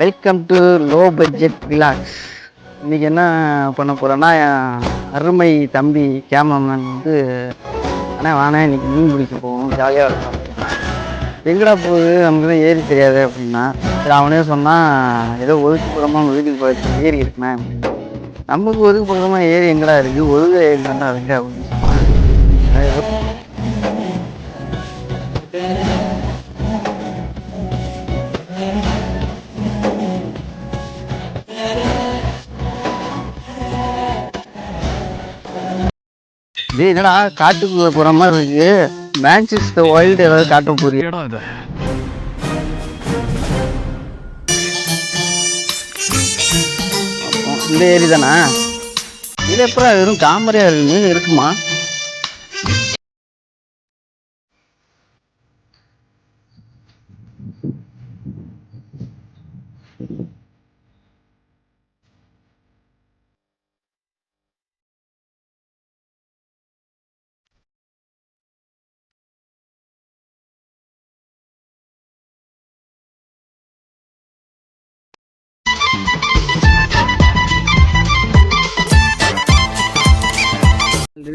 Welcome to low budget vlogs இன்றைக்கி என்ன பண்ண போகிறேன்னா என் அருமை தம்பி கேமராமேன் வந்து ஆனால் வானே இன்றைக்கி மீன் பிடிக்க போவோம் ஜாலியாக இருக்கும் எங்கடா போகுது? நமக்கு தான் ஏரி தெரியாது அப்படின்னா. சரி அவனே சொன்னால் ஏதோ ஒதுக்குப்புறமாக வீட்டுக்கு போச்சு ஏரி இருக்குண்ணே நமக்கு ஒதுக்குப்புறமாக ஏரி எங்கடா இருக்குது ஒதுக்க ஏரி தான்டா இருக்கு அப்படின்னு சொன்னான். டேய் என்னடா காட்டுக்குள்ள போற மாதிரி இருக்கு. மேன்செஸ்டர் வைல்டு ஏதாவது காட்ட போறியா? இடம் இது? இந்த ஏரி தானா இது எப்பறம் வெறும் தாமரையா இருக்கு மீன் இருக்குமா?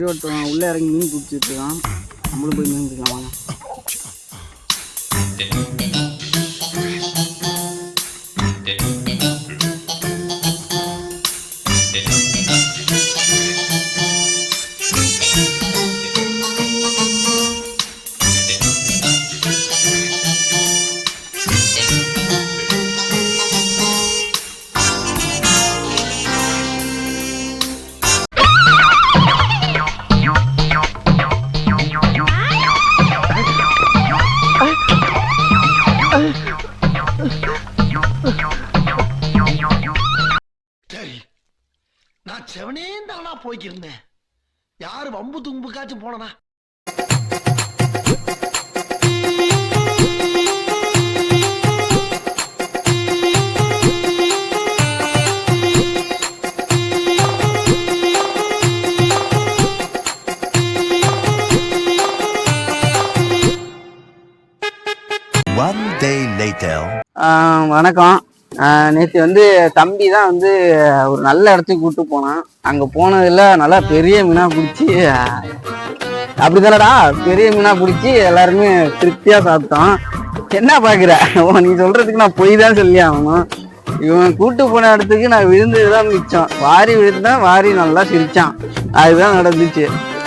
ஆல்ரெடி ஒருத்தன் உள்ளே இறங்கி மீன் பிடிச்சிட்டு இருக்கான். நம்மளும் போய் மீன் பிடிக்கலாம் வாங்க. போய்க்கிருந்தேன். யாரு வம்பு தும்புக்காச்சும் போனனா? One day later. ஆஹ் வணக்கம். நேற்று வந்து தம்பி தான் வந்து ஒரு நல்ல இடத்துக்கு கூப்பிட்டு போனான். அங்கே போனதில் நல்லா பெரிய மீனாக பிடிச்சி அப்படிதானடா பெரிய மீனாக பிடிச்சி எல்லாருமே திருப்தியாக சாப்பிட்டோம் என்ன பார்க்குற ஓ நீ சொல்கிறதுக்கு நான் பொய் தான் சொல்லி ஆகணும். இவன் கூட்டு போன இடத்துக்கு நான் விழுந்தது தான் மிச்சம். வாரி விழுந்தான் வாரி நல்லா சிரித்தான் அதுதான் நடந்துச்சு.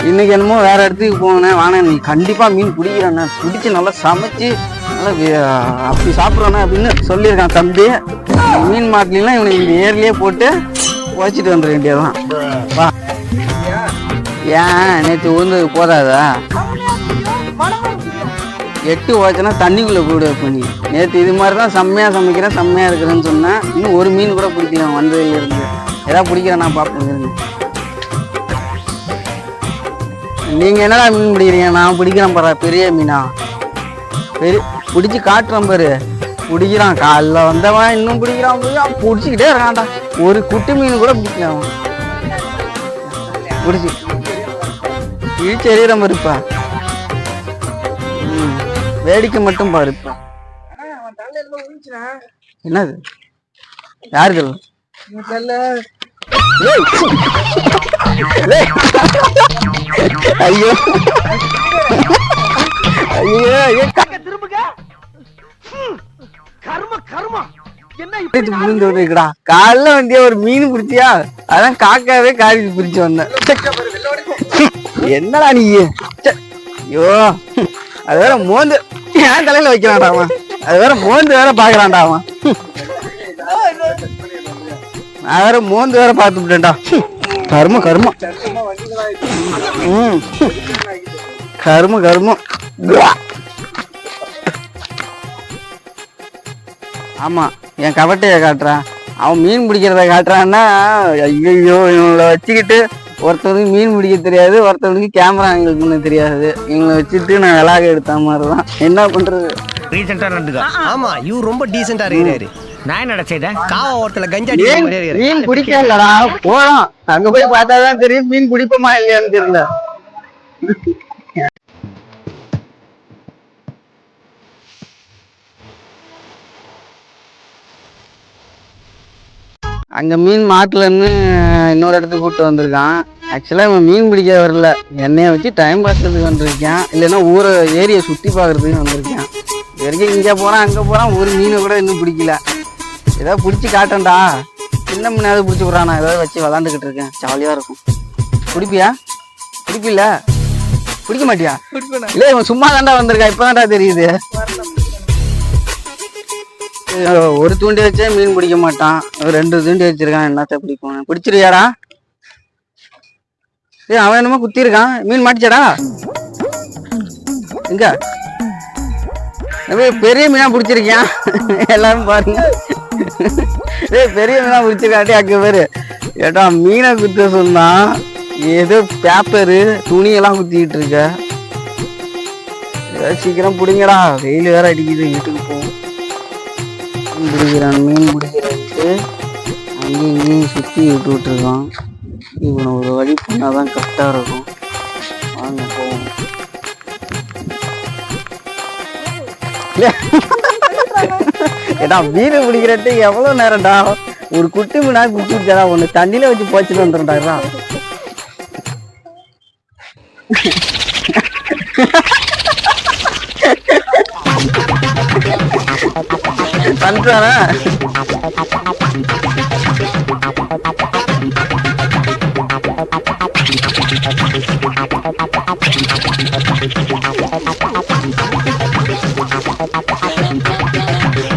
இன்னைக்கு என்னமோ வேற இடத்துக்கு போனேன். வாங்க நீ கண்டிப்பாக மீன் பிடிக்கிறேண்ணே. பிடிச்சி நல்லா சமைச்சு நல்லா அப்படி சாப்பிட்றோண்ணே அப்படின்னு சொல்லியிருக்கான் தம்பி. மீன் மாட்டலாம் இவனுக்கு இந்த ஏர்லயே போட்டு வச்சுட்டு வந்துட வேண்டியதுதான். வா. ஏன்? நேற்று உழுந்தது போதாதா? எட்டு ஓச்சுனா தண்ணிக்குள்ளே போடு பண்ணி நேற்று இது மாதிரி தான் செம்மையாக சமைக்கிறேன் செம்மையாக இருக்கிறேன்னு சொன்னேன். இன்னும் ஒரு மீன் கூட பிடிக்கல வந்ததுல இருந்து. ஏதாவது பிடிக்கிறேன் நான் பார்ப்பேன் இருங்க. நீங்க என்னடா மீன் பிடிக்கிறீங்க? நான் பிடிக்கிறேன் பாரு பெரிய மீனா. பெரிய பிடிச்சி காட்டுறேன் பாரு. பிடிக்கிறான் காலைல வந்தவன் இன்னும் பிடிக்கிறான் பிடிக்கிறான் பிடிச்சிக்கிட்டே இருக்கான்டா. ஒரு குட்டி மீன் கூட பிடிக்கல அவன். பிடிச்சி இழிச்சு எறிகிற மாதிரி இருப்பா வேடிக்கை மட்டும் பாரு என்னது? யாரு. ஐயோ! ஐயோ ஐயோ திரும்புங்க. கர்ம கர்மா. காலைல வந்தியா ஒரு மீன் பிடிச்சியா? அதான் காக்காவே காலேஜ் பிடிச்சு வந்தேன். என்னடா நீ. ஐயோ. அது வேற மோந்து. என் தலையில வைக்கிறான்டா அவன். அது வேற மோந்து வேற பாக்குறான்டா அவன். நான் வேற மோந்து வேற பார்த்து விட்டேன்டா. கரும கருமம் ம் கரும கருமம் ஆமா என் கவட்டையை காட்டுறான். அவன் மீன் பிடிக்கிறத காட்டுறான்னா ஐயோ இவங்களை வச்சுக்கிட்டு ஒருத்தவனுக்கு மீன் பிடிக்க தெரியாது ஒருத்தவனுக்கு கேமரா எங்களுக்குன்னு தெரியாது. இவங்களை வச்சுட்டு நான் விளாக எடுத்த மாதிரி தான் என்ன பண்றது? ரீசெண்டா நடந்துக்கா. ஆமா இவர் ரொம்ப டீசெண்டா இருக்கிறாரு. நான் என்னடா செய்தேன் காவா ஓரத்துல கஞ்சா மீன் பிடிக்கலடா போறோம் அங்க போய் பார்த்தாதான் தெரியும் மீன் பிடிப்போமா இல்லையான்னு தெரியல. அங்கே மீன் மாட்டுலன்னு இன்னொரு இடத்துக்கு கூப்பிட்டு வந்திருக்கான். ஆக்சுவலாக இவன் மீன் பிடிக்க வரல. என்னைய வச்சு டைம் பாஸ்றதுக்கு வந்திருக்கான். இல்லைன்னா ஊரை ஏரியை சுற்றி பார்க்கறதுக்கு வந்திருக்கான். இது வரைக்கும் இங்கே போகிறான் அங்கே போகிறான் ஒரு மீனை கூட இன்னும் பிடிக்கல. ஏதாவது பிடிச்சி காட்டேன்டா. சின்ன மீனாவது பிடிச்சி விட்றான். நான் ஏதாவது வச்சு விளாண்டுக்கிட்டு இருக்கேன். ஜாலியாக இருக்கும். பிடிப்பியா? பிடிப்பில்ல? பிடிக்க மாட்டியா? இல்லை இவன் சும்மா தாண்டா வந்திருக்கான். இப்போ தெரியுது. அஹ் ஒரு தூண்டி வச்சே மீன் பிடிக்க மாட்டான். ரெண்டு தூண்டி வச்சிருக்கான். என்னத்த பிடிக்கும் பிடிச்சிருக்கியாடா? ஏ அவன் என்னமோ குத்திருக்கான் மீன் மாட்டிச்சாடா? எங்க? பெரிய மீனா பிடிச்சிருக்கியான். எல்லாரும் பாருங்க. ஏய் பெரிய மீனா பிடிச்சிருக்காட்டி அங்கே பேரு. ஏடா மீனை குத்த சொன்னா ஏதோ பேப்பரு துணியெல்லாம் குத்திக்கிட்டு இருக்க. சீக்கிரம் பிடிங்கடா. வெயில் வேற அடிக்குது வீட்டுக்கு போகும் மீன் பிடிக்கிறான் மீன் பிடிக்கிறதுக்கு அங்கேயும் இங்கேயும் சுற்றி விட்டு விட்டுருக்கான் இவனை ஒரு வழி பண்ணால் தான் கரெக்டாக இருக்கும். வாங்க போவோம். ஏடா மீன் பிடிக்கிறட்டு எவ்வளோ நேரம்டா? ஒரு குட்டி மீனா பிடிச்சி விட்டாடா ஒன்று தண்ணியில் வச்சு போச்சுட்டு ha வந்துட்டானா